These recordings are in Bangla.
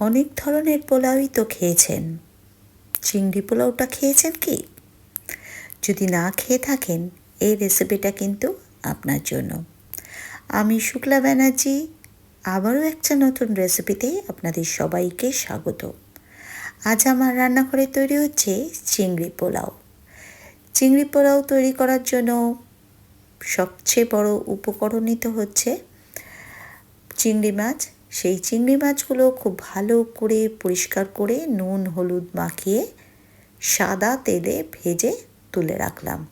অনেক ধরনের পোলাওই তো খেয়েছেন। চিংড়ি পোলাওটা খেয়েছেন কি? যদি না খেয়ে থাকেন, এই রেসিপিটা কিন্তু আপনার জন্য। আমি শুক্লা ব্যানার্জি, আবারও একটা নতুন রেসিপিতে আপনাদের সবাইকে স্বাগত। আজ আমার রান্নাঘরে তৈরি হচ্ছে চিংড়ি পোলাও। চিংড়ি পোলাও তৈরি করার জন্য সবচেয়ে বড় উপকরণ নিতে হচ্ছে চিংড়ি মাছ সেই চিংড়ি মাছগুলো খুব ভালো করে পরিষ্কার করে নুন, হলুদ মাখিয়ে সাদা তেলে ভেজে তুলে রাখলাম।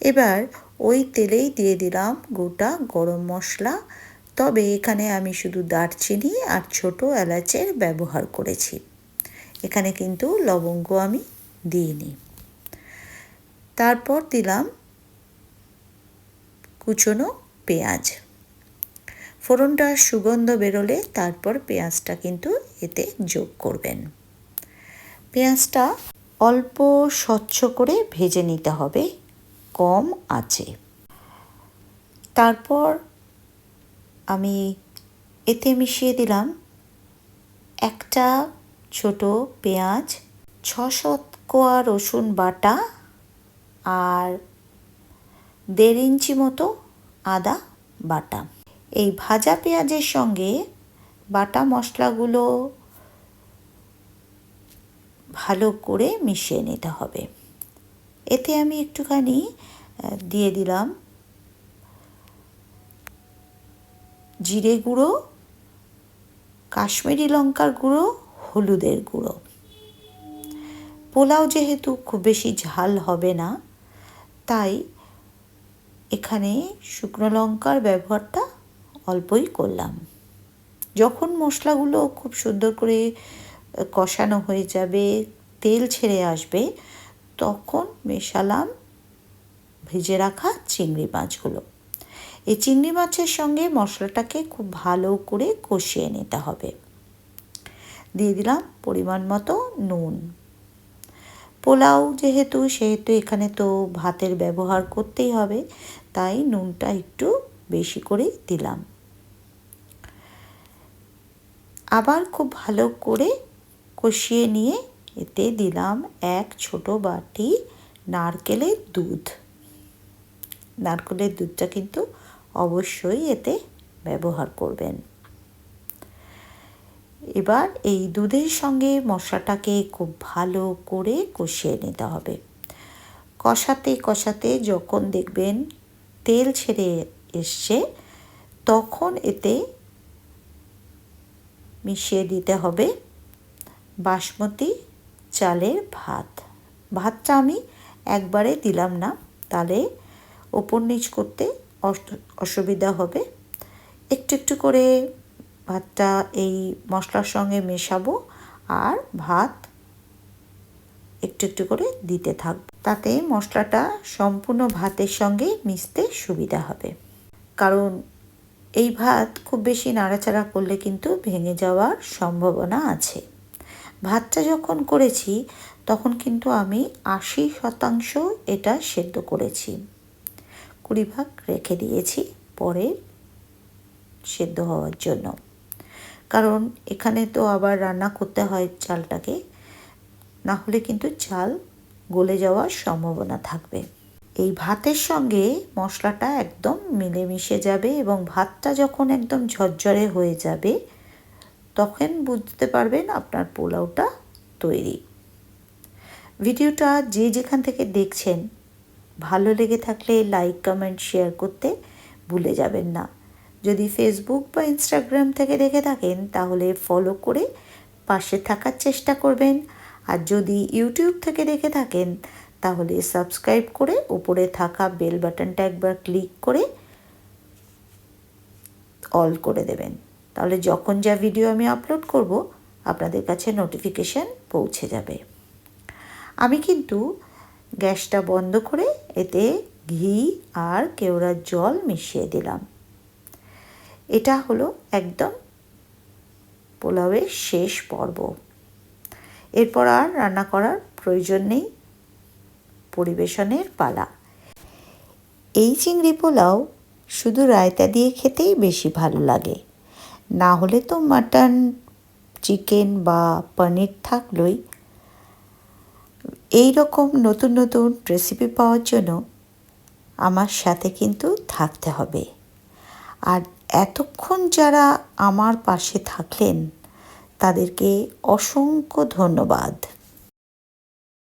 এবার ওই তেলেই দিয়ে দিলাম গোটা গরম মশলা। তবে এখানে আমি শুধু দারচিনি আর ছোট এলাচের ব্যবহার করেছি। এখানে কিন্তু লবঙ্গ আমি দিইনি। তারপর দিলাম কুচনো পেঁয়াজ। ফোড়নটার সুগন্ধ বেরোলে তারপর পেঁয়াজটা কিন্তু এতে যোগ করবেন। পেঁয়াজটা অল্প স্বচ্ছ করে ভেজে নিতে হবে, কম আছে তারপর আমি এতে মিশিয়ে দিলাম একটা ছোট পেঁয়াজ ছ কোয়া রসুন বাটা আর দেড় ইঞ্চি মতো আদা বাটা। এই ভাজা পেঁয়াজের সঙ্গে বাটা মশলাগুলো ভালো করে মিশিয়ে নিতে হবে। এতে আমি একটুখানি দিয়ে দিলাম জিরে গুঁড়ো, কাশ্মীরি লঙ্কার গুঁড়ো, হলুদের গুঁড়ো। পোলাও যেহেতু খুব বেশি ঝাল হবে না, তাই এখানে শুকনো লঙ্কার ব্যবহারটা অল্পই করলাম। যখন মশলাগুলো খুব সুন্দর করে কষানো হয়ে যাবে, তেল ছেড়ে আসবে, তখন মেশালাম ভেজে রাখা চিংড়ি মাছগুলো। এই চিংড়ি মাছের সঙ্গে মশলাটাকে খুব ভালো করে কষিয়ে নিতে হবে। দিয়ে দিলাম পরিমাণ মতো নুন। পোলাও যেহেতু, সেহেতু এখানে তো ভাতের ব্যবহার করতেই হবে, তাই নুনটা একটু বেশি করে দিলাম। আবার খুব ভালো করে কষিয়ে নিয়ে এতে দিলাম এক ছোট বাটি নারকেলের দুধ। নারকেলের দুধটা কিন্তু অবশ্যই এতে ব্যবহার করবেন। এবার এই দুধের সঙ্গে মশলাটাকে খুব ভালো করে কষিয়ে নিতে হবে। কষাতে কষাতে যখন দেখবেন তেল ছেড়ে এসছে, তখন এতে মিশিয়ে দিতে হবে বাসমতি চালের ভাত। ভাতটা আমি একবারে দিলাম না, তাহলে ওপর নিচ করতে অসুবিধা হবে। একটু একটু করে ভাতটা এই মশলার সঙ্গে মেশাবো আর ভাত একটু একটু করে দিতে থাকব। তাতে মশলাটা সম্পূর্ণ ভাতের সঙ্গে মিশতে সুবিধা হবে। কারণ এই ভাত খুব বেশি নাড়াচাড়া করলে কিন্তু ভেঙে যাওয়ার সম্ভাবনা আছে। ভাতটা যখন করেছি, তখন কিন্তু আমি আশি শতাংশ এটা সেদ্ধ করেছি। কুড়ি ভাগ রেখে দিয়েছি পরে সেদ্ধ হওয়ার জন্য। কারণ এখানে তো আবার রান্না করতে হয় চালটাকে, না হলে কিন্তু চাল গলে যাওয়ার সম্ভাবনা থাকবে। এই ভাতের সঙ্গে মশলাটা একদম মিলেমিশে যাবে এবং ভাতটা যখন একদম ঝরঝরে হয়ে যাবে, তখন বুঝতে পারবেন আপনার পোলাওটা তৈরি। ভিডিওটা যে যেখান থেকে দেখছেন, ভালো লেগে থাকলে লাইক, কমেন্ট, শেয়ার করতে ভুলে যাবেন না। যদি ফেসবুক বা ইনস্টাগ্রাম থেকে দেখে থাকেন, তাহলে ফলো করে পাশে থাকার চেষ্টা করবেন। আর যদি ইউটিউব থেকে দেখে থাকেন তাহলে সাবস্ক্রাইব করে উপরে থাকা বেল বাটনটা একবার ক্লিক করে অল করে দেবেন। তাহলে যখন যা ভিডিও আমি আপলোড করব, আপনাদের কাছে নোটিফিকেশান পৌঁছে যাবে। আমি কিন্তু গ্যাসটা বন্ধ করে এতে ঘি আর কেওড়ার জল মিশিয়ে দিলাম। এটা হলো একদম পোলাওয়ের শেষ পর্ব। এরপর আর রান্না করার প্রয়োজন নেই। পরিবেশনের পালা। এই চিংড়ি পোলাও শুধু রায়তা দিয়ে খেতেই বেশি ভালো লাগে। না হলে তো মাটন, চিকেন বা পনির থাকলেই। এই রকম নতুন নতুন রেসিপি পাওয়ার জন্য আমার সাথে কিন্তু থাকতে হবে। আর এতক্ষণ যারা আমার পাশে থাকলেন, তাদেরকে অসংখ্য ধন্যবাদ।